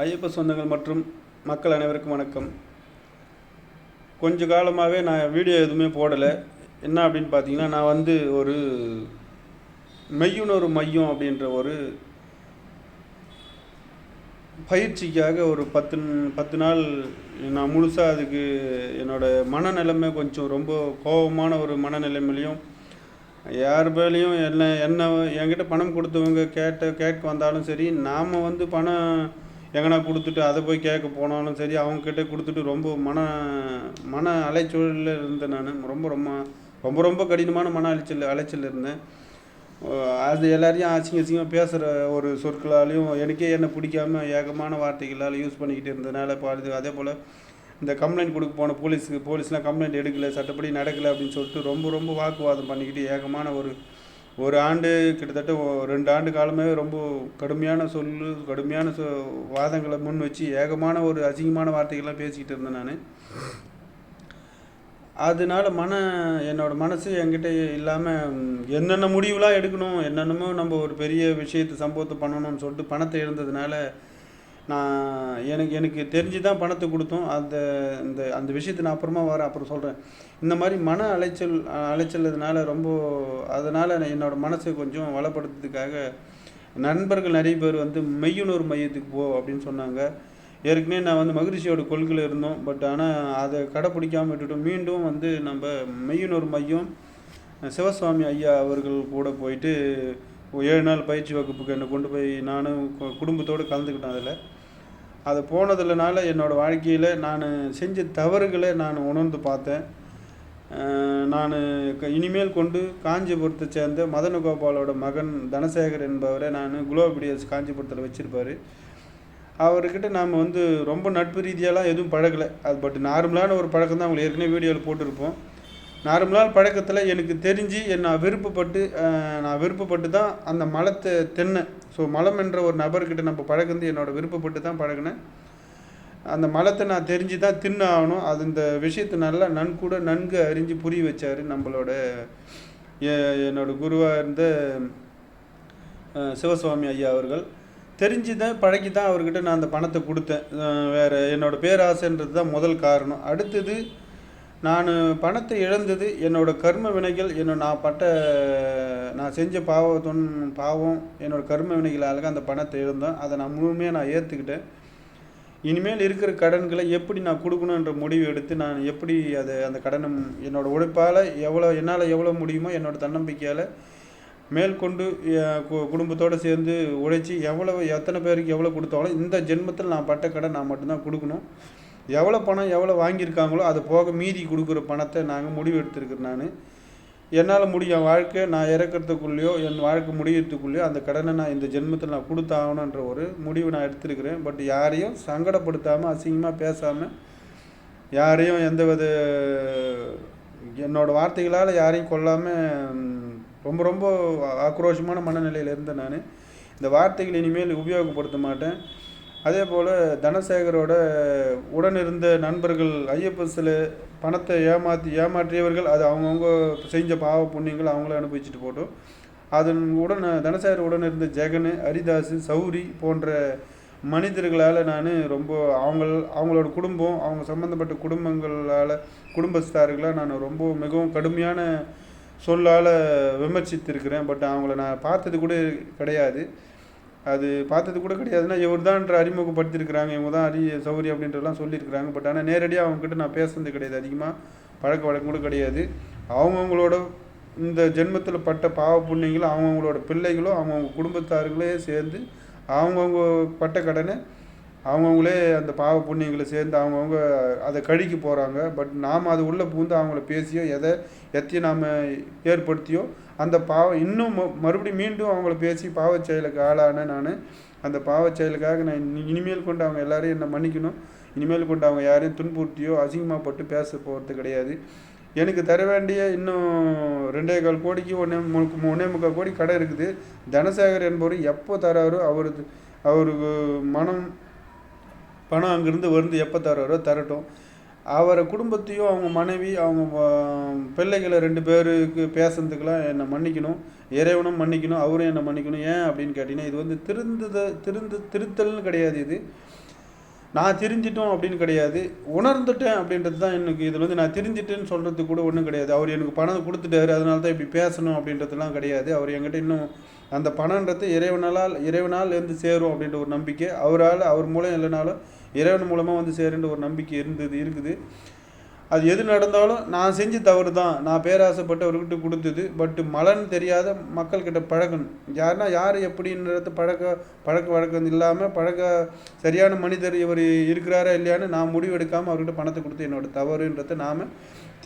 ஐயப்ப சொந்தங்கள் மற்றும் மக்கள் அனைவருக்கும் வணக்கம். கொஞ்ச காலமாகவே நான் வீடியோ எதுவுமே போடலை. என்ன அப்படின்னு பார்த்தீங்கன்னா நான் வந்து ஒரு மெய்யுணர்வு மையம் அப்படின்ற ஒரு பயிற்சிக்காக ஒரு பத்து பத்து நாள் நான் முழுசாக அதுக்கு என்னோட மனநிலைமை கொஞ்சம் ரொம்ப கோபமான ஒரு மனநிலைமையிலையும் யார் மேலேயும் என்ன என்ன என்கிட்ட பணம் கொடுத்தவங்க கேட்ட கேட்க வந்தாலும் சரி நாம் வந்து பணம் எங்கனா கொடுத்துட்டு அதை போய் கேட்க போனாலும் சரி அவங்கக்கிட்ட கொடுத்துட்டு ரொம்ப மன மன அலைச்சூழலில் இருந்தேன் நான். ரொம்ப ரொம்ப ரொம்ப ரொம்ப கடினமான மன அலைச்சல் அலைச்சல் இருந்தேன். அது எல்லாரையும் அசிங்க அசிங்கமாக பேசுகிற ஒரு சொற்களாலையும் எனக்கே என்ன பிடிக்காம ஏகமான வார்த்தைகளால் யூஸ் பண்ணிக்கிட்டு இருந்ததுனால இப்போ அது அதே போல் இந்த கம்ப்ளைண்ட் கொடுக்க போன போலீஸுக்கு போலீஸ்லாம் கம்ப்ளைண்ட் எடுக்கலை சட்டப்படி நடக்கலை அப்படின்னு சொல்லிட்டு ரொம்ப ரொம்ப வாக்குவாதம் பண்ணிக்கிட்டு ஏகமான ஒரு ஒரு ஆண்டு கிட்டத்தட்ட ரெண்டு ஆண்டு காலமே ரொம்ப கடுமையான சொல்லு கடுமையான சொ வாதங்களை முன் வச்சு ஏகமான ஒரு அசிங்கமான வார்த்தைகள்லாம் பேசிக்கிட்டு இருந்தேன் நான். அதனால மன என்னோட மனசு என்கிட்ட இல்லாமல் என்னென்ன முடிவுலாம் எடுக்கணும் என்னென்னமோ நம்ம ஒரு பெரிய விஷயத்தை சம்பவத்தை பண்ணணும்னு சொல்லிட்டு பணத்தை இருந்ததுனால நான் எனக்கு எனக்கு தெரிஞ்சு தான் பணத்தை கொடுத்தோம். அந்த இந்த அந்த விஷயத்தை நான் அப்புறமா வரேன் அப்புறம் சொல்கிறேன் இந்த மாதிரி மன அலைச்சல் அலைச்சல்னால ரொம்ப அதனால் என்னோடய மனசை கொஞ்சம் வளப்படுத்துறதுக்காக நண்பர்கள் நிறைய பேர் வந்து மெய்யுணர்வு மையத்துக்கு போ அப்படின்னு சொன்னாங்க. ஏற்கனவே நான் வந்து மகிழ்ச்சியோட கொள்கையில் இருந்தோம். பட் ஆனால் அதை கடைப்பிடிக்காமல் விட்டுட்டோம் மீண்டும் வந்து நம்ம மெய்யுணர்வு மையம் சிவசுவாமி ஐயா அவர்கள் கூட போயிட்டு ஏழு நாள் பயிற்சி வகுப்புக்கு என்னை கொண்டு போய் நானும் கு- குடும்பத்தோடு கலந்துக்கிட்டேன் அதில். அது போனதுலனால என்னோடய வாழ்க்கையில் நான் செஞ்ச தவறுகளை நான் உணர்ந்து பார்த்தேன். நான் இனிமேல் கொண்டு காஞ்சிபுரத்தை சேர்ந்த மதனகோபாலோட மகன் தனசேகர் என்பவரை நான் குலோபிடியஸ் காஞ்சிபுரத்தில் வச்சுருப்பார். அவர்கிட்ட நாம் வந்து ரொம்ப நட்பு ரீதியாலாம் எதுவும் பழகலை. அது பட் நார்மலான ஒரு பழக்கம் தான் அவங்களை ஏற்கனவே வீடியோவில் போட்டிருப்போம். நார்மலான பழக்கத்தில் எனக்கு தெரிஞ்சு நான் விருப்பப்பட்டு நான் விருப்பப்பட்டு தான் அந்த மலத்தை தென்னை ஸோ மலம் என்ற ஒரு நபர்கிட்ட நம்ம பழகிறது என்னோட விருப்பப்பட்டு தான் பழகினேன். அந்த மலத்தை நான் தெரிஞ்சு தான் தின்னு ஆகணும் அது இந்த விஷயத்தை நல்லா நன்கூட நன்கு அறிஞ்சு புரிய வச்சார் நம்மளோட எ- என்னோட குருவாக இருந்த சிவசுவாமி ஐயா அவர்கள். தெரிஞ்சு தான் பழக்கி தான் அவர்கிட்ட நான் அந்த பணத்தை கொடுத்தேன். வேறு என்னோடய என்னோட பேராசைன்றது தான் முதல் காரணம். அடுத்தது நான் பணத்தை இழந்தது என்னோட கர்ம வினைகள் என்ன நான் பட்ட நான் செஞ்ச பாவத்தொன் பாவம் என்னோட கர்ம வினைகளால் அந்த பணத்தை இழந்தேன். அதை நான் முழுமையாக நான் ஏற்றுக்கிட்டேன் இனிமேல் இருக்கிற கடன்களை எப்படி நான் கொடுக்கணுன்ற முடிவு எடுத்து நான் எப்படி அதை அந்த கடனை என்னோட உழைப்பால் எவ்வளோ என்னால் எவ்வளோ முடியுமோ என்னோட தன்னம்பிக்கையால் மேற்கொண்டு கு குடும்பத்தோடு சேர்ந்து உழைச்சி எவ்வளவு எத்தனை பேருக்கு எவ்வளோ கொடுத்தாலும் இந்த ஜென்மத்தில் நான் பட்ட கடன் நான் மட்டும்தான் கொடுக்கணும். எவ்வளோ பணம் எவ்வளோ வாங்கியிருக்காங்களோ அது போக மீதி கொடுக்குற பணத்தை நாங்கள் முடிவு எடுத்திருக்கிறேன் நான். என்னால் முடியும் வாழ்க்கை நான் இறக்கிறதுக்குள்ளேயோ என் வாழ்க்கை முடியறதுக்குள்ளேயோ அந்த கடனை நான் இந்த ஜென்மத்தில் நான் கொடுத்தாகணுன்ற ஒரு முடிவு நான் எடுத்திருக்கிறேன். பட் யாரையும் சங்கடப்படுத்தாமல் அசிங்கமாக பேசாமல் யாரையும் எந்த வித என்னோடய வார்த்தைகளால் யாரையும் கொல்லாமல் ரொம்ப ரொம்ப ஆக்ரோஷமான மனநிலையில் இருந்தேன் நான். இந்த வார்த்தைகள் இனிமேல் உபயோகப்படுத்த மாட்டேன். அதே போல் தனசேகரோட உடன் இருந்த நண்பர்கள் ஐயப்ப சில பணத்தை ஏமாற்றி ஏமாற்றியவர்கள் அது அவங்கவுங்க செஞ்ச பாவ புண்ணியங்கள் அவங்கள அனுபவிச்சுட்டு போட்டோம். அதன் உடன் தனசேகர் உடன் இருந்த ஜெகன் ஹரிதாஸ் சௌரி போன்ற மனிதர்களால் நான் ரொம்ப அவங்க அவங்களோட குடும்பம் அவங்க சம்மந்தப்பட்ட குடும்பங்களால் குடும்பஸ்தார்களாக நான் ரொம்ப மிகவும் கடுமையான சொல்லால் விமர்சித்திருக்கிறேன். பட் அவங்கள நான் பார்த்தது கூட கிடையாது. அது பார்த்தது கூட கிடையாதுன்னா இவர் தான்ற அறிமுகப்படுத்தியிருக்கிறாங்க. இவங்க தான் அரி சௌரி அப்படின்றலாம் சொல்லியிருக்கிறாங்க. பட் ஆனால் நேரடியாக அவங்ககிட்ட நான் பேசுனது கிடையாது. அதிகமாக பழக்க வழக்கம் கூட கிடையாது. அவங்கவுங்களோட இந்த ஜென்மத்தில் பட்ட பாவ புண்ணியங்களை அவங்கவுங்களோட பிள்ளைகளும் அவங்கவுங்க குடும்பத்தார்களே சேர்ந்து அவங்கவுங்க பட்ட கடனை அவங்கவுங்களே அந்த பாவ புண்ணியங்களை சேர்ந்து அவங்கவுங்க அதை கழிக்க போகிறாங்க பட் நாம் அது உள்ளே பூந்து அவங்கள பேசியோ எதை எத்தையும் நாம் ஏற்படுத்தியோ அந்த பாவம் இன்னும் ம- மறுபடியும் மீண்டும் அவங்கள பேசி பாவச் செயலுக்கு ஆளான நான். அந்த பாவச் செயலுக்காக நான் இனி- இனிமேல் கொண்டு அவங்க எல்லாரையும் என்னை மன்னிக்கணும். இனிமேல் கொண்டு அவங்க யாரையும் துன்புறுத்தியோ அசிங்கமாப்பட்டு பேச போகிறது கிடையாது. எனக்கு தர வேண்டிய இன்னும் ரெண்டே கால் கோடிக்கு ஒன்றே மு- ஒன்றே முக்கால் கோடி கடை இருக்குது. தனசேகர் என்பவர் எப்போ தராரோ அவருக்கு அவருக்கு மனம் பணம் அங்கேருந்து வந்து எப்போ தராரோ தரட்டும். அவரை குடும்பத்தையும் அவங்க மனைவி அவங்க பிள்ளைகளை ரெண்டு பேருக்கு பேசுனதுக்கெல்லாம் என்னை மன்னிக்கணும். இறைவனும் மன்னிக்கணும் அவரும் என்னை மன்னிக்கணும். ஏன் அப்படின்னு கேட்டிங்கன்னா இது வந்து திருந்தத திருந்து திருத்தல்னு கிடையாது இது. நான் தெரிஞ்சிட்டோம் அப்படின்னு கிடையாது. உணர்ந்துட்டேன் அப்படின்றது தான் எனக்கு இதில் வந்து நான் தெரிஞ்சிட்டேன்னு சொல்கிறது கூட ஒன்றும் கிடையாது. அவர் எனக்கு பணம் கொடுத்துட்டாரு அதனால தான் இப்படி பேசணும் அப்படின்றதுலாம் கிடையாது. அவர் என்கிட்ட இன்னும் அந்த பணன்றது இறைவனால் இறைவனால் இருந்து சேரும் அப்படின்ற ஒரு நம்பிக்கை. அவரால் அவர் மூலம் இல்லைனாலும் இறைவன் மூலமாக வந்து சேருன்ற ஒரு நம்பிக்கை இருந்தது இருக்குது. அது எது நடந்தாலும் நான் செஞ்ச தவறு தான். நான் பேராசைப்பட்டு அவர்கிட்ட கொடுத்தது. பட்டு மலன் தெரியாத மக்கள்கிட்ட பழகணும். யாருன்னா யார் எப்படின்றது பழக்க பழக்க வழக்கம் இல்லாமல் பழக்க சரியான மனிதர் இவர் இருக்கிறாரா இல்லையான்னு நான் முடிவு எடுக்காமல் அவர்கிட்ட பணத்தை கொடுத்து என்னோடய தவறுன்றதை நாம்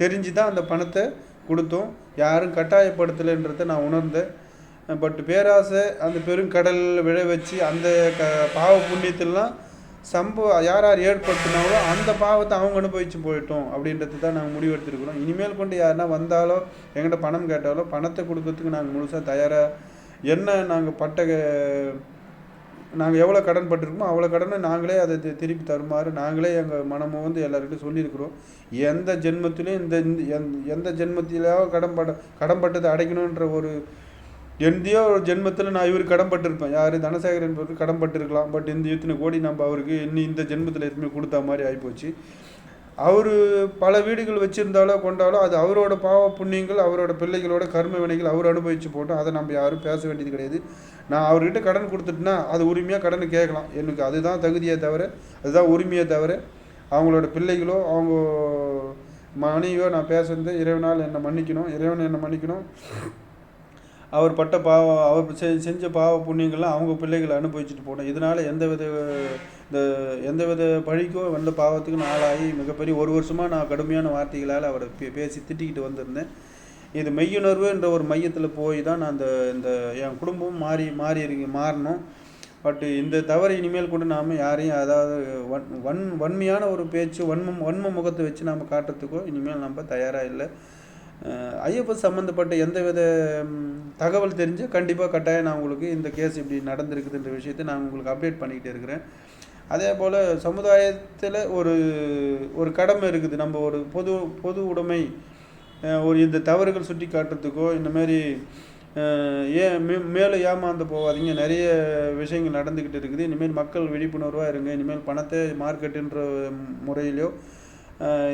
தெரிஞ்சு தான் அந்த பணத்தை கொடுத்தோம். யாரும் கட்டாயப்படுத்தலைன்றதை நான் உணர்ந்தேன். பட் பேராசை அந்த பெருங்கடலில் விழ வச்சு அந்த க பாவ புண்ணியத்திலாம் சம்பவம் யார் யார் ஏற்படுத்தினாங்களோ அந்த பாவத்தை அவங்க அனுபவிச்சு போயிட்டோம் அப்படின்றது தான் நாங்கள் முடிவெடுத்துருக்குறோம். இனிமேல் கொண்டு யாருன்னா வந்தாலோ எங்கிட்ட பணம் கேட்டாலோ பணத்தை கொடுக்கறதுக்கு நாங்கள் முழுசாக தயாராக என்ன நாங்கள் பட்ட நாங்கள் எவ்வளோ கடன் பட்டிருக்கோமோ அவ்வளோ கடனை நாங்களே அதை திருப்பி தருமாறு நாங்களே எங்கள் மனமும் வந்து எல்லாருக்கிட்டும் சொல்லியிருக்கிறோம். எந்த ஜென்மத்திலையும் இந்த இந்த- எந்த- எந்த கடன் பட கடன் பட்டதை அடைக்கணுன்ற ஒரு எந்தையோ ஒரு ஜென்மத்தில் நான் இவருக்கு கடன்பட்டிருப்பேன் யார்? தனசேகரன் என்பவருக்கு கடன்பட்டிருக்கலாம் பட் இந்த இத்தனை கோடி நம்ம அவருக்கு இன்னும் இந்த ஜென்மத்தில் எதுவுமே கொடுத்தா மாதிரி ஆகிப்போச்சு அவர் பல வீடுகள் வச்சுருந்தாலோ கொண்டாலோ அது அவரோட பாவ புண்ணியங்கள் அவரோட பிள்ளைகளோட கர்ம வினைகள் அவர் அனுபவிச்சு போட்டோம். அதை நம்ம யாரும் பேச வேண்டியது கிடையாது. நான் அவர்கிட்ட கடன் கொடுத்துட்டேன்னா அது உரிமையாக கடனை கேட்கலாம். எனக்கு அதுதான் தகுதியே தவிர அதுதான் உரிமையே தவிர அவங்களோட பிள்ளைகளோ அவங்க மனைவியோ நான் பேசுறது இறைவனால் என்னை மன்னிக்கணும். இறைவன் என்னை மன்னிக்கணும். அவர் பட்ட பாவம் அவர் செ- செஞ்ச பாவ புண்ணியங்கள்லாம் அவங்க பிள்ளைகளை அனுபவிச்சுட்டு போனோம் இதனால் எந்த வித இந்த எந்த வித பழிக்கோ எந்த பாவத்துக்கும் ஆளாகி மிகப்பெரிய ஒரு வருஷமாக நான் கடுமையான வார்த்தைகளால் அவரை பே பேசி திட்டிக்கிட்டு வந்திருந்தேன். இது மெய்யுணர்வு என்ற ஒரு மையத்தில் போய் தான் நான் அந்த இந்த என் குடும்பம் மாறி மாறி இருக்கு மாறணும். பட் இந்த தவறை இனிமேல் கொண்டு நாம் யாரையும் அதாவது வன் வன் வன்மையான ஒரு பேச்சு வன்மம் வன்ம முகத்தை வச்சு நாம் காட்டுறதுக்கோ இனிமேல் நம்ம தயாராக இல்லை. ஐஎஃப்எஸ் ஐயப்ப சம்மந்தப்பட்ட எந்த வித தகவல் தெரிஞ்சு கண்டிப்பாக கட்டாயம் நான் உங்களுக்கு இந்த கேஸ் இப்படி நடந்திருக்குதுன்ற விஷயத்தை நான் உங்களுக்கு அப்டேட் பண்ணிக்கிட்டே இருக்கிறேன். அதே போல் சமுதாயத்தில் ஒரு ஒரு கடமை இருக்குது. நம்ம ஒரு பொது பொது உடைமை ஒரு இந்த தவறுகள் சுட்டி காட்டுறதுக்கோ இந்தமாரி ஏன் மே மேலே ஏமாந்து போகாதீங்க. நிறைய விஷயங்கள் நடந்துக்கிட்டு இருக்குது. இனிமேல் மக்கள் விழிப்புணர்வாக இருங்க. இனிமேல் பணத்தை மார்க்கெட்டுன்ற முறையிலையோ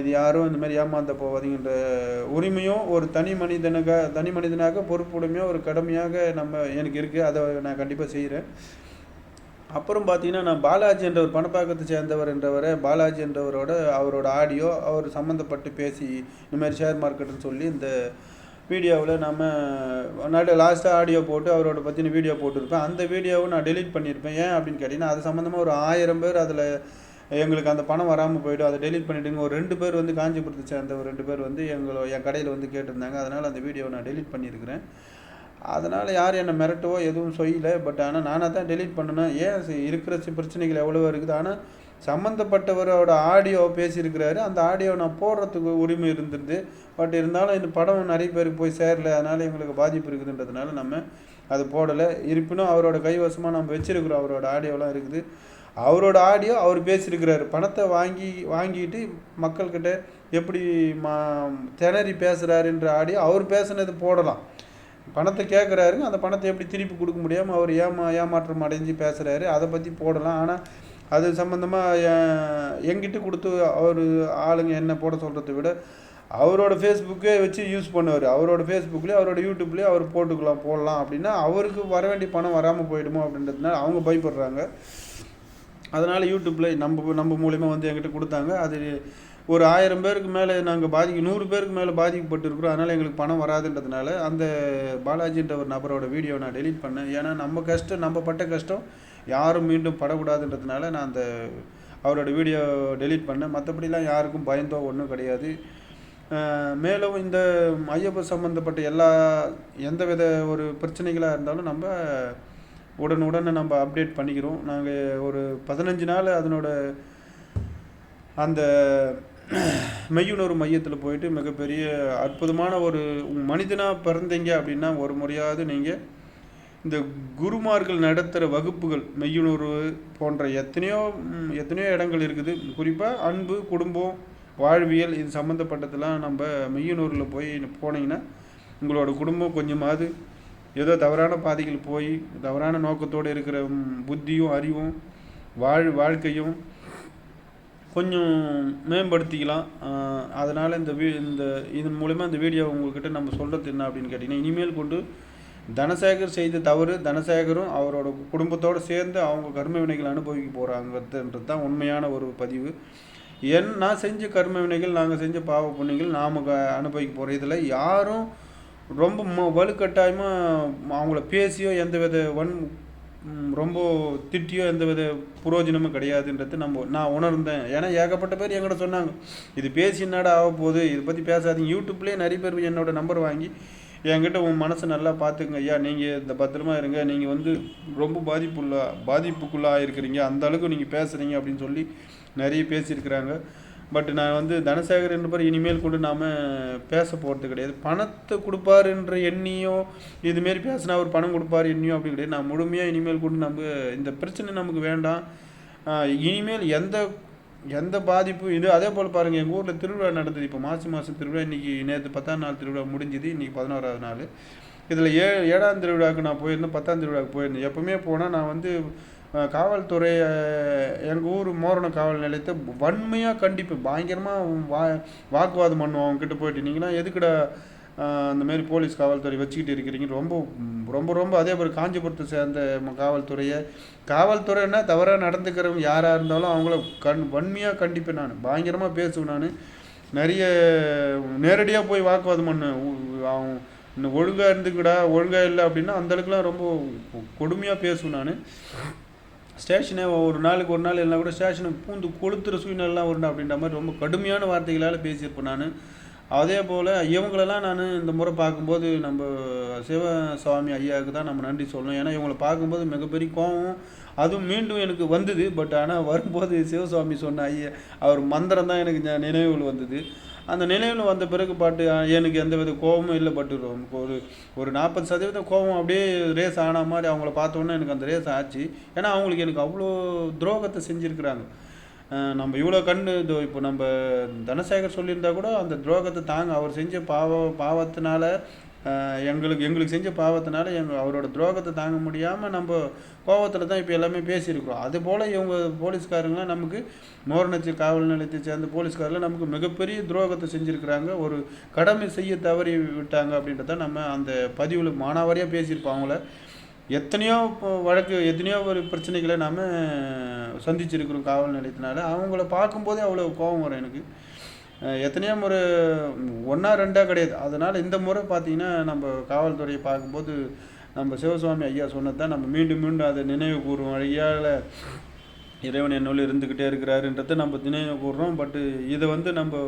இது யாரும் இந்த மாதிரி ஏமாந்த போகாதீங்கன்ற உரிமையும் ஒரு தனி மனிதனாக தனி மனிதனாக பொறுப்புடைமையாக ஒரு கடமையாக நம்ம எனக்கு இருக்குது அதை நான் கண்டிப்பாக செய்கிறேன் அப்புறம் பார்த்தீங்கன்னா நான் பாலாஜி என்ற ஒரு பணப்பாக்கத்தை சேர்ந்தவர் என்றவரை பாலாஜி என்றவரோட அவரோட ஆடியோ அவர் சம்மந்தப்பட்டு பேசி இந்த மாதிரி ஷேர் மார்க்கெட்டுன்னு சொல்லி இந்த வீடியோவில் நம்ம நடு லாஸ்ட்டாக ஆடியோ போட்டு அவரோட பற்றின வீடியோ போட்டிருப்பேன். அந்த வீடியோவை நான் டெலீட் பண்ணியிருப்பேன். ஏன் அப்படின்னு கேட்டிங்கன்னா அது சம்மந்தமாக ஒரு ஆயிரம் பேர் அதில் எங்களுக்கு அந்த பணம் வராமல் போயிடும். அதை டெலிட் பண்ணிவிடுங்க ஒரு ரெண்டு பேர் வந்து காஞ்சிபுரத்தை சேர்ந்த ஒரு ரெண்டு பேர் வந்து எங்களோ என் கடையில் வந்து கேட்டிருந்தாங்க. அதனால் அந்த வீடியோவை நான் டெலீட் பண்ணியிருக்கிறேன். அதனால் யார் என்னை மிரட்டவோ எதுவும் சொல்லலை பட் ஆனால் நானாக தான் டெலீட் பண்ணினேன் ஏன் இருக்கிற சி- பிரச்சனைகள் எவ்வளோ இருக்குது? ஆனால் சம்மந்தப்பட்டவரோட ஆடியோ பேசியிருக்கிறாரு. அந்த ஆடியோ நான் போடுறதுக்கு உரிமை இருந்திருது பட் இருந்தாலும் இந்த படம் நிறைய பேருக்கு போய் சேரல. அதனால் எங்களுக்கு பாதிப்பு இருக்குதுன்றதுனால நம்ம அது போடலை. இருப்பினும் அவரோட கைவசமாக நம்ம வச்சுருக்குறோம். அவரோட ஆடியோலாம் இருக்குது. அவரோட ஆடியோ அவர் பேசியிருக்கிறாரு. பணத்தை வாங்கி வாங்கிட்டு மக்கள்கிட்ட எப்படி மா திணறி பேசுகிறாருன்ற ஆடியோ அவர் பேசுனது போடலாம். பணத்தை கேட்குறாருங்க அந்த பணத்தை எப்படி திருப்பி கொடுக்க முடியாமல் அவர் ஏமா ஏமாற்றம் அடைஞ்சு பேசுகிறாரு அதை பற்றி போடலாம். ஆனால் அது சம்மந்தமாக எங்கிட்ட கொடுத்து அவர் ஆளுங்க என்ன போட சொல்கிறத விட அவரோட ஃபேஸ்புக்கே வச்சு யூஸ் பண்ணுவார். அவரோட ஃபேஸ்புக்லேயே அவரோட யூடியூப்லேயே அவர் போட்டுக்கலாம் போடலாம். அப்படின்னா அவருக்கு வர வேண்டிய பணம் வராமல் போயிடுமோ அப்படின்றதுனால அவங்க பயப்படுறாங்க. அதனால் யூடியூப்பில் நம்ம நம்ம மூலிமா வந்து என்கிட்ட கொடுத்தாங்க. அது ஒரு ஆயிரம் பேருக்கு மேலே நாங்கள் பாதிக்க நூறு பேருக்கு மேலே பாதிக்கப்பட்டிருக்கிறோம். அதனால் எங்களுக்கு பணம் வராதுன்றதுனால அந்த பாலாஜின்ற ஒரு நபரோட வீடியோ நான் டெலீட் பண்ணேன். ஏன்னா நம்ம கஷ்டம் நம்ம பட்ட கஷ்டம் யாரும் மீண்டும் படக்கூடாதுன்றதுனால நான் அந்த அவரோட வீடியோ டெலீட் பண்ணேன். மற்றபடிலாம் யாருக்கும் பயந்தோ ஒன்றும் கிடையாது. மேலும் இந்த ஐயப்ப சம்மந்தப்பட்ட எல்லா எந்த வித ஒரு பிரச்சனைகளாக இருந்தாலும் நம்ம உடனுடன் நம்ம அப்டேட் பண்ணிக்கிறோம். நாங்கள் ஒரு பதினஞ்சு நாள் அதனோட அந்த மெய்யுணர்வு மையத்தில் போயிட்டு மிகப்பெரிய அற்புதமான ஒரு மனிதனாக பிறந்தீங்க அப்படின்னா ஒரு முறையாவது நீங்கள் இந்த குருமார்கள் நடத்துகிற வகுப்புகள் மெய்யுணர்வு போன்ற எத்தனையோ எத்தனையோ இடங்கள் இருக்குது. குறிப்பாக அன்பு குடும்பம் வாழ்வியல் இது சம்மந்தப்பட்டதெல்லாம் நம்ம மெய்யுணர்வில் போய் போனீங்கன்னா உங்களோட குடும்பம் கொஞ்சமாவது ஏதோ தவறான பாதைகள் போய் தவறான நோக்கத்தோடு இருக்கிற புத்தியும் அறிவும் வாழ் வாழ்க்கையும் கொஞ்சம் மேம்படுத்திக்கலாம். அதனால் இந்த வீ இந்த இதன் மூலிமா இந்த வீடியோ உங்கள்கிட்ட நம்ம சொல்கிறது என்ன அப்படின்னு கேட்டிங்கன்னா இனிமேல் கொண்டு தனசேகர் செய்த தவறு தனசேகரும் அவரோட குடும்பத்தோடு சேர்ந்து அவங்க கர்ம வினைகள் அனுபவிக்க போகிறாங்கன்றது தான் உண்மையான ஒரு பதிவு. என் நான் செஞ்ச கர்ம வினைகள் நாங்கள் செஞ்ச பாவ புண்ணியங்கள் நாம் அனுபவிக்க போகிற இதில் யாரும் ரொம்ப ம வலுக்கட்டாயமாக அவங்கள பேசியோ எந்த வித வன் ரொம்ப திட்டியோ எந்த வித புரோஜனமும் கிடையாதுன்றது நம்ம நான் உணர்ந்தேன். ஏன்னா ஏகப்பட்ட பேர் என்கிட்ட சொன்னாங்க. இது பேசி என்னடா ஆக போகுது? இதை பற்றி பேசாதீங்க. யூடியூப்லேயே நிறைய பேர் என்னோட நம்பர் வாங்கி என்கிட்ட உன் மனசை நல்லா பார்த்துக்குங்க. ஐயா நீங்கள் இந்த பத்திரமா இருங்க. நீங்கள் வந்து ரொம்ப பாதிப்புள்ள பாதிப்புக்குள்ளாக இருக்கிறீங்க அந்த அளவுக்கு நீங்கள் பேசுகிறீங்க அப்படின்னு சொல்லி நிறைய பேசியிருக்கிறாங்க. பட் நான் வந்து தனசேகர் என்பவர் இனிமேல் கூட நாம் பேச போகிறது கிடையாது. பணத்தை கொடுப்பாருன்ற எண்ணியோ இதுமாரி பேசினா அவர் பணம் கொடுப்பாரு எண்ணியோ அப்படி கிடையாது. நான் முழுமையாக இனிமேல் கூட நம்ம இந்த பிரச்சனை நமக்கு வேண்டாம். இனிமேல் எந்த எந்த பாதிப்பும் இது அதே போல் பாருங்கள் எங்கள் ஊரில் திருவிழா நடந்தது. இப்போ மாசி மாதம் திருவிழா இன்றைக்கி நேற்று பத்தாம் நாள் திருவிழா முடிஞ்சுது. இன்றைக்கி பதினோராவது நாள். இதில் ஏ ஏழாம் திருவிழாவுக்கு நான் போயிருந்தேன் பத்தாம் திருவிழாவுக்கு போயிருந்தேன். எப்போவுமே போனால் நான் வந்து காவல்துறை எங்கள் ஊர் மோரண காவல் நிலையத்தை வன்மையாக கண்டிப்பேன் பயங்கரமாக வா வாக்குவாதம் பண்ணுவோம் அவங்ககிட்ட போயிட்டு. நீங்களாம் எதுக்குடா அந்த போலீஸ் காவல்துறை வச்சுக்கிட்டு இருக்கிறீங்க? ரொம்ப ரொம்ப ரொம்ப அதே மாதிரி காஞ்சிபுரத்தை சேர்ந்த காவல்துறையை. காவல்துறைன்னா தவறாக நடந்துக்கிறவங்க யாராக இருந்தாலும் அவங்கள கண் வன்மையாக கண்டிப்பேன் நான். பயங்கரமாக பேசுவேன் நான். நிறைய நேரடியாக போய் வாக்குவாதம் பண்ணேன் அவன் இன்னும் ஒழுங்காக இருந்துக்கூடா ஒழுங்காக இல்லை அப்படின்னா அந்தளவுக்குலாம் ரொம்ப கொடுமையாக பேசுவேன் நான். ஸ்டேஷனே ஒரு நாளுக்கு ஒரு நாள் எல்லாம் கூட ஸ்டேஷனை பூந்து கொளுத்துற சூழ்நிலாம் வரணும் அப்படின்ற மாதிரி ரொம்ப கடுமையான வார்த்தைகளால் பேசியிருப்பேன் நான். அதே போல் இவங்களெல்லாம் நான் இந்த முறை பார்க்கும்போது நம்ம சிவசுவாமி ஐயாவுக்கு தான் நம்ம நன்றி சொல்லணும். ஏன்னா இவங்களை பார்க்கும்போது மிகப்பெரிய கோவம். அதுவும் மீண்டும் எனக்கு வந்தது. பட் ஆனால் வரும்போது சிவசுவாமி சொன்ன ஐயா அவர் மந்திரம் தான் எனக்கு நினைவுகள் வந்தது. அந்த நினைவில் வந்த பிறகு பாட்டு எனக்கு எந்த வித கோபமும் இல்லை பட்டு ஒரு ஒரு நாற்பது சதவீதம் கோபம் அப்படியே ரேஸ் ஆன மாதிரி அவங்கள பார்த்தோன்னே எனக்கு அந்த ரேஸ் ஆச்சு. ஏன்னா அவங்களுக்கு எனக்கு அவ்வளோ துரோகத்தை செஞ்சுருக்கிறாங்க. நம்ம இவ்வளோ கண்டு இதோ இப்போ நம்ம தனசேகர் சொல்லியிருந்தா கூட அந்த துரோகத்தை தாங்க அவர் செஞ்ச பாவ பாவத்தினால எங்களுக்கு எங்களுக்கு செஞ்ச பாவத்தினால எங்கள் அவரோட துரோகத்தை தாங்க முடியாமல் நம்ம கோவத்தில் தான் இப்போ எல்லாமே பேசியிருக்கிறோம். அது போல் இவங்க போலீஸ்காரங்களாம் நமக்கு மோரணச்சி காவல் நிலையத்தை சேர்ந்த போலீஸ்காரெலாம் நமக்கு மிகப்பெரிய துரோகத்தை செஞ்சுருக்கிறாங்க. ஒரு கடமை செய்ய தவறி விட்டாங்க அப்படின்றத நம்ம அந்த பதிவில் மானாவாரியாக பேசியிருப்போம் அவங்கள. எத்தனையோ இப்போ வழக்கு எத்தனையோ ஒரு பிரச்சனைகளை நாம் சந்திச்சிருக்கிறோம் காவல் நிலையத்தினால. அவங்கள பார்க்கும்போதே அவ்வளோ கோபம் வரும் எனக்கு. எத்தனையோ முறை ஒன்றா ரெண்டா கிடையாது. அதனால் இந்த முறை பார்த்திங்கன்னா நம்ம காவல்துறையை பார்க்கும்போது நம்ம சிவசுவாமி ஐயா சொன்னது தான் நம்ம மீண்டும் மீண்டும் அதை நினைவு கூறுவோம் ஐயாவில் இறைவன் என்னுள்ள இருந்துக்கிட்டே இருக்கிறாருன்றதை நம்ம நினைவு கூறுறோம். பட்டு இதை வந்து நம்ம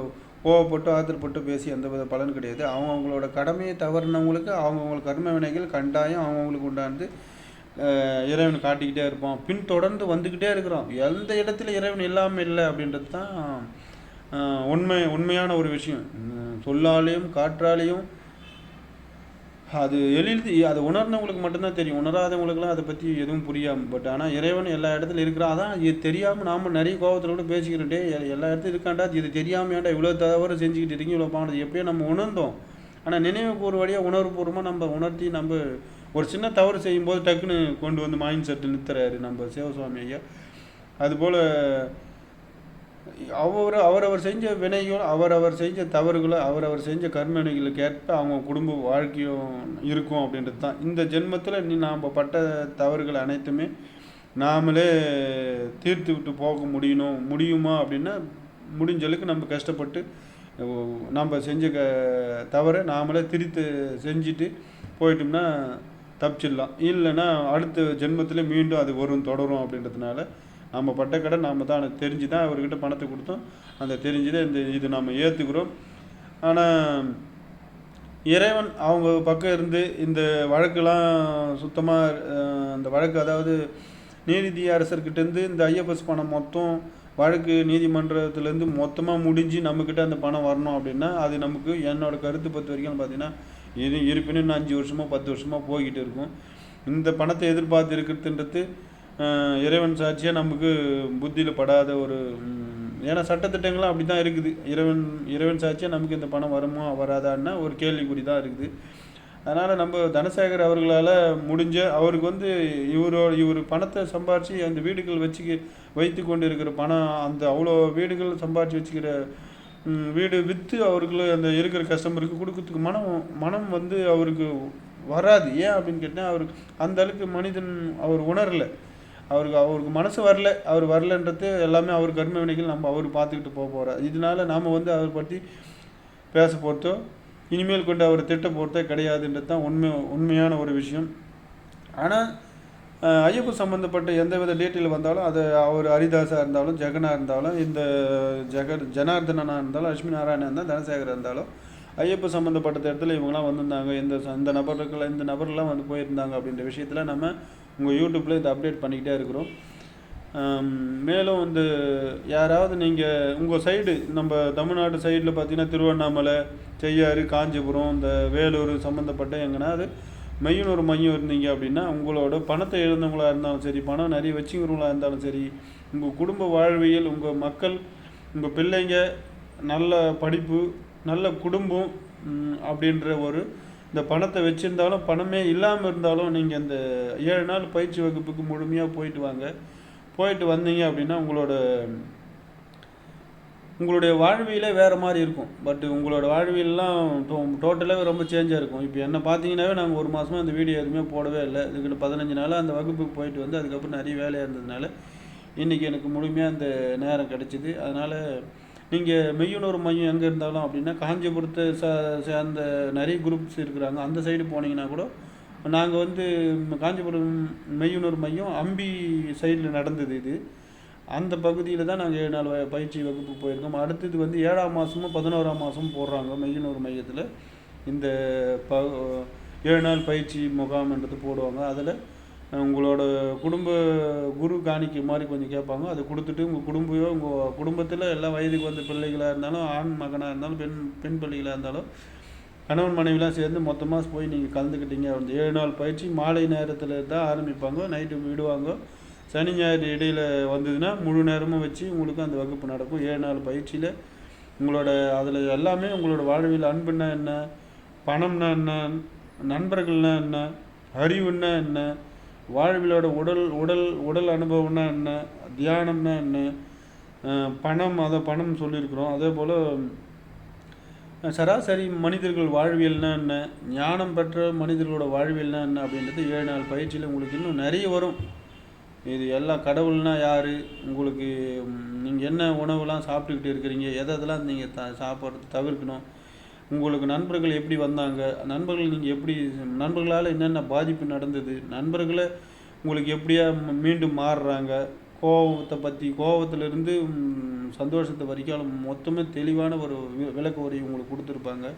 கோவப்பட்டு ஆத்திரப்பட்டு பேசி எந்த வித பலன் கிடையாது. அவங்கவுங்களோட கடமையை தவறுனவங்களுக்கு அவங்கவுங்களுக்கு கர்ம வினைகள் கண்டாயம் அவங்கவுங்களுக்கு உண்டாந்து இறைவன் காட்டிக்கிட்டே இருப்போம் பின் தொடர்ந்து வந்துக்கிட்டே இருக்கிறோம் எந்த இடத்துல இறைவன் இல்லாமல் இல்லை அப்படின்றது தான் உண்மை உண்மையான ஒரு விஷயம். சொல்லாலேயும் காற்றாலேயும் அது எழுதி அதை உணர்ந்தவங்களுக்கு மட்டும்தான் தெரியும். உணராதவங்களுக்குலாம் அதை பற்றி எதுவும் புரியாமல் பட் ஆனால் இறைவன் எல்லா இடத்துல இருக்கிறான் அதான் இது தெரியாமல் நாம் நிறைய கோபத்தில் கூட பேசிக்கிட்டே எல்லா இடத்துலையும் இருக்காண்டா இது தெரியாமல் ஏன்டா இவ்வளோ தவறு செஞ்சுக்கிட்டு இருக்கீங்க இவ்வளோ பானது எப்பயோ நம்ம உணர்ந்தோம். ஆனால் நினைவு கூறு வழியாக உணர்வுபூர்வமாக நம்ம உணர்த்தி நம்ம ஒரு சின்ன தவறு செய்யும்போது டக்குன்னு கொண்டு வந்து மைண்ட் செட்டு நிறுத்துறாரு நம்ம சிவசுவாமி ஐயா. அதுபோல் அவர் அவரவர் செஞ்ச வினைகளும் அவரவர் செஞ்ச தவறுகளை அவரவர் செஞ்ச கர்மவினைகளுக்கு ஏற்ப அவங்க குடும்ப வாழ்க்கையும் இருக்கும் அப்படின்றது தான். இந்த ஜென்மத்தில் நீ நாம் பட்ட தவறுகள் அனைத்துமே நாமளே தீர்த்து விட்டு போக முடியணும். முடியுமா அப்படின்னா முடிஞ்ச அளவுக்கு நம்ம கஷ்டப்பட்டு நம்ம செஞ்ச க தவறை நாமளே திருத்து செஞ்சுட்டு போயிட்டோம்னா தப்பிச்சிடலாம். இல்லைன்னா அடுத்த ஜென்மத்தில் மீண்டும் அது வரும் தொடரும் அப்படின்றதுனால நம்ம பட்ட கடை நாம் தான் எனக்கு தெரிஞ்சு தான் அவர்கிட்ட பணத்தை கொடுத்தோம். அந்த தெரிஞ்சுதை இந்த இது நாம் ஏற்றுக்கிறோம் ஆனால் இறைவன் அவங்க பக்கம் இருந்து இந்த வழக்கெல்லாம் சுத்தமாக அந்த வழக்கு அதாவது நீதி அரசர்கிட்டேருந்து இந்த ஐஎஃப்எஸ் பணம் மொத்தம் வழக்கு நீதிமன்றத்துலேருந்து மொத்தமாக முடிஞ்சு நம்மக்கிட்ட அந்த பணம் வரணும் அப்படின்னா அது நமக்கு என்னோட கருத்து பொறுத்த வரைக்கும் பார்த்தீங்கன்னா இது இருப்பினும் இன்னும் அஞ்சு வருஷமோ பத்து வருஷமோ போய்கிட்டு இருக்கும். இந்த பணத்தை எதிர்பார்த்து இருக்கிறதுன்றது இறைவன் சாட்சியாக நமக்கு புத்தியில் படாத ஒரு ஏன்னா சட்டத்திட்டங்களும் அப்படி தான் இருக்குது. இறைவன் இறைவன் சாட்சியாக நமக்கு இந்த பணம் வருமா வராதான்னா ஒரு கேள்விக்குறி தான் இருக்குது. அதனால் நம்ம தனசேகர் அவர்களால் முடிஞ்ச அவருக்கு வந்து இவரோ இவர் பணத்தை சம்பாரித்து அந்த வீடுகள் வச்சு வைத்து கொண்டு இருக்கிற பணம் அந்த அவ்வளோ வீடுகள் சம்பாரித்து வச்சுக்கிற வீடு விற்று அவருக்கு அந்த இருக்கிற கஸ்டமருக்கு கொடுக்கறதுக்கு மனம் மனம் வந்து அவருக்கு வராது. ஏன் அப்படின்னு கேட்டால் அவருக்கு அந்த அளவுக்கு மனிதன் அவர் உணரல. அவருக்கு அவருக்கு மனசு வரல அவர் வரலன்றது எல்லாமே அவர் கர்ம வினைகள் நம்ம அவர் பார்த்துக்கிட்டு போக போகிறார் இதனால நாம் வந்து அவர் பற்றி பேச போகிறதோ இனிமேல் கொண்டு அவர் திட்ட போகிறதோ கிடையாதுன்றது தான் உண்மை உண்மையான ஒரு விஷயம். ஆனால் ஐயப்பன் சம்மந்தப்பட்ட எந்த வித டீட்டெயில் வந்தாலும் அது அவர் ஹரிதாஸாக இருந்தாலும் ஜெகனாக இருந்தாலும் இந்த ஜெக ஜனார்தனனா இருந்தாலும் லட்சுமி நாராயணன் இருந்தால் தனசேகராக இருந்தாலும் ஐயப்ப சம்மந்தப்பட்ட இடத்துல இவங்கெல்லாம் வந்திருந்தாங்க. இந்த இந்த நபர்கள் இந்த நபர்லாம் வந்து போயிருந்தாங்க அப்படின்ற விஷயத்தில் நம்ம உங்கள் யூடியூப்பில் இதை அப்டேட் பண்ணிக்கிட்டே இருக்கிறோம். மேலும் வந்து யாராவது நீங்கள் உங்கள் சைடு நம்ம தமிழ்நாடு சைடில் பார்த்தீங்கன்னா திருவண்ணாமலை செய்யாறு காஞ்சிபுரம் இந்த வேலூர் சம்மந்தப்பட்ட எங்கனாவது மையனூர் மையம் இருந்தீங்க அப்படின்னா உங்களோட பணத்தை இழந்தவங்களா இருந்தாலும் சரி பணம் நிறைய வச்சுங்கிறவங்களாக இருந்தாலும் சரி உங்கள் குடும்ப வாழ்வியல் உங்கள் மக்கள் உங்கள் பிள்ளைங்க நல்ல படிப்பு நல்ல குடும்பம் அப்படின்ற ஒரு இந்த பணத்தை வச்சுருந்தாலும் பணமே இல்லாமல் இருந்தாலும் நீங்கள் இந்த ஏழு நாள் பயிற்சி வகுப்புக்கு முழுமையாக போயிட்டு வாங்க. போயிட்டு வந்தீங்க அப்படின்னா உங்களோட உங்களுடைய வாழ்வியலே வேறு மாதிரி இருக்கும். பட் உங்களோட வாழ்வியல்லாம் டோட்டலாகவே ரொம்ப சேஞ்சாக இருக்கும். இப்போ என்ன பார்த்தீங்கன்னாவே நாங்கள் ஒரு மாதமாக இந்த வீடியோ எதுவுமே போடவே இல்லை. இதுக்கு பதினஞ்சு நாளாக அந்த வகுப்புக்கு போயிட்டு வந்து அதுக்கப்புறம் நிறைய வேலையாக இருந்ததுனால இன்றைக்கி எனக்கு முழுமையாக அந்த நேரம் கிடச்சிது. அதனால் நீங்கள் மெய்யுணர்வு மையம் எங்கே இருந்தாலும் அப்படின்னா காஞ்சிபுரத்தை ச சேர்ந்த நிறைய குரூப்ஸ் இருக்கிறாங்க. அந்த சைடு போனீங்கன்னா கூட நாங்கள் வந்து காஞ்சிபுரம் மெய்யுணர்வு மையம் அம்பி சைடில் நடந்தது இது. அந்த பகுதியில் தான் நாங்கள் ஏழு நாள் வ- பயிற்சி வகுப்பு போயிருக்கோம். அடுத்தது வந்து ஏழாம் மாதமும் பதினோராம் மாதமும் போடுறாங்க மெய்யுணர்வு மையத்தில். இந்த ப ஏழு நாள் பயிற்சி முகாம்ன்றது போடுவாங்க. அதில் உங்களோட குடும்ப குரு காணிக்கை மாதிரி கொஞ்சம் கேட்பாங்க. அதை கொடுத்துட்டு உங்கள் குடும்பம் உங்கள் குடும்பத்தில் எல்லா வயதுக்கு வந்த பிள்ளைகளாக இருந்தாலும் ஆண் மகனாக இருந்தாலும் பெண் பெண் பிள்ளைகளாக இருந்தாலும் கணவன் மனைவிலாம் சேர்ந்து மொத்தமாக போய் நீங்கள் கலந்துக்கிட்டீங்க அந்த ஏழு நாள் பயிற்சி மாலை நேரத்தில் தான் ஆரம்பிப்பாங்க. நைட்டு விடுவாங்க. சனி ஞாயிறு இடையில் வந்ததுன்னா முழு நேரமும் வச்சு உங்களுக்கு அந்த வகுப்பு நடக்கும். ஏழு நாள் பயிற்சியில் உங்களோட அதில் எல்லாமே உங்களோட வாழ்வில் அன்புன்னா என்ன? பணம்னா என்ன? நண்பர்கள்னா என்ன? அறிவுன்னா என்ன? வாழ்விலோட உடல் உடல் உடல் அனுபவம்னா என்ன? தியானம்னா என்ன? பணம் அதை பணம் சொல்லியிருக்கிறோம். அதே போல் சராசரி மனிதர்கள் வாழ்வியல்னா என்ன? ஞானம் பெற்ற மனிதர்களோட வாழ்வியல்னா என்ன? அப்படின்றது ஏழு நாள் பயிற்சியில் உங்களுக்கு இன்னும் நிறைய வரும். இது எல்லாம் கடவுள்னா யார்? உங்களுக்கு நீங்கள் என்ன உணவுலாம் சாப்பிட்டுக்கிட்டு இருக்கிறீங்க? எதை எதெல்லாம் நீங்கள் த சாப்பிட்றது தவிர்க்கணும்? உங்களுக்கு நண்பர்கள் எப்படி வந்தாங்க? நண்பர்கள் நீங்கள் எப்படி நண்பர்களால் என்னென்ன பாதிப்பு நடந்தது? நண்பர்களை உங்களுக்கு எப்படியா மீண்டும் மாறுறாங்க? கோபத்தை பற்றி கோபத்திலிருந்து சந்தோஷத்தை வரைக்கும் மொத்தமே தெளிவான ஒரு வி- விளக்க உரை உங்களுக்கு கொடுத்துருப்பாங்க.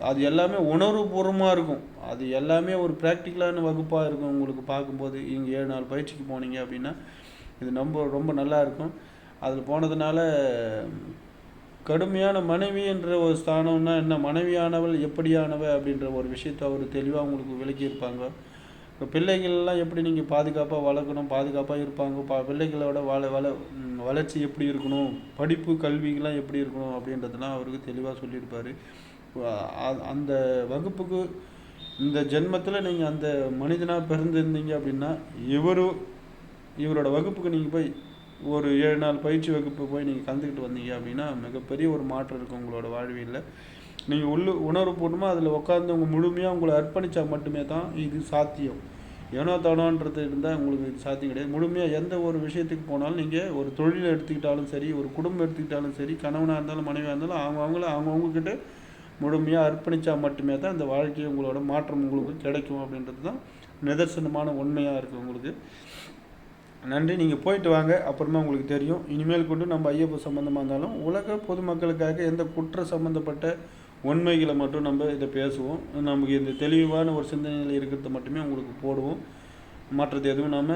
அது எல்லாமே உணர்வுபூர்வமாக இருக்கும். அது எல்லாமே ஒரு ப்ராக்டிக்கலான வகுப்பாக இருக்கும் உங்களுக்கு பார்க்கும்போது. இங்கே ஏழு நாள் பயிற்சிக்கு போனீங்க அப்படின்னா இது ரொம்ப ரொம்ப நல்லா இருக்கும். அதில் போனதுனால கடுமையான மனைவி என்ற ஒரு ஸ்தானம்னா என்ன? மனைவியானவள் எப்படியானவ அப்படின்ற ஒரு விஷயத்தை அவர் தெளிவாக உங்களுக்கு விளக்கியிருப்பாங்க. இப்போ பிள்ளைகள்லாம் எப்படி நீங்கள் பாதுகாப்பாக வளர்க்கணும்? பாதுகாப்பாக இருப்பாங்க. பா பிள்ளைகளோட வள வள வளர்ச்சி எப்படி இருக்கணும்? படிப்பு கல்விகள்லாம் எப்படி இருக்கணும்? அப்படின்றதெல்லாம் அவருக்கு தெளிவாக சொல்லியிருப்பார். அந்த வகுப்புக்கு இந்த ஜென்மத்தில் நீங்கள் அந்த மனிதனாக பிறந்திருந்தீங்க அப்படின்னா இவரும் இவரோட வகுப்புக்கு நீங்கள் போய் ஒரு ஏழு நாள் பயிற்சி வகுப்பு போய் நீங்கள் கலந்துக்கிட்டு வந்தீங்க அப்படின்னா மிகப்பெரிய ஒரு மாற்றம் இருக்கும் உங்களோட வாழ்வியலில். நீங்கள் உள்ளு உணர்வுபூர்வமாக அதில் உட்காந்து உங்கள் முழுமையாக உங்களை அர்ப்பணித்தா மட்டுமே தான் இது சாத்தியம். ஏனோ தானோன்றது இருந்தால் உங்களுக்கு இது சாத்தியம் கிடையாது. முழுமையாக எந்த ஒரு விஷயத்துக்கு போனாலும் நீங்கள் ஒரு தொழிலை எடுத்துக்கிட்டாலும் சரி ஒரு குடும்பம் எடுத்துக்கிட்டாலும் சரி கணவனாக இருந்தாலும் மனைவியாக இருந்தாலும் அவங்க அவங்கள அவங்கவுங்கக்கிட்ட முழுமையாக அர்ப்பணித்தா மட்டுமே தான் இந்த வாழ்க்கையை உங்களோட மாற்றம் உங்களுக்கு கிடைக்கும் அப்படின்றது தான் நிதர்சனமான உண்மையாக இருக்குது உங்களுக்கு. நன்றி நீங்கள் போயிட்டு வாங்க. அப்புறமா உங்களுக்கு தெரியும். இனிமேல் கொண்டு நம்ம ஐயப்ப சம்மந்தமாக இருந்தாலும் உலக பொதுமக்களுக்காக எந்த குற்ற சம்மந்தப்பட்ட உண்மைகளை மட்டும் நம்ம இதை பேசுவோம். நமக்கு இந்த தெளிவான ஒரு சிந்தனையில் இருக்கிறத மட்டுமே உங்களுக்கு போடுவோம். மற்றது எதுவும் நம்ம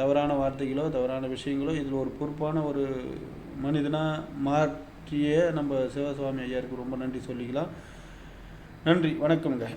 தவறான வார்த்தைகளோ தவறான விஷயங்களோ இதில் ஒரு பொறுப்பான ஒரு மனிதனாக மாற்றியே நம்ம சிவசுவாமி ஐயாருக்கு ரொம்ப நன்றி சொல்லிக்கலாம். நன்றி வணக்கம்ங்க.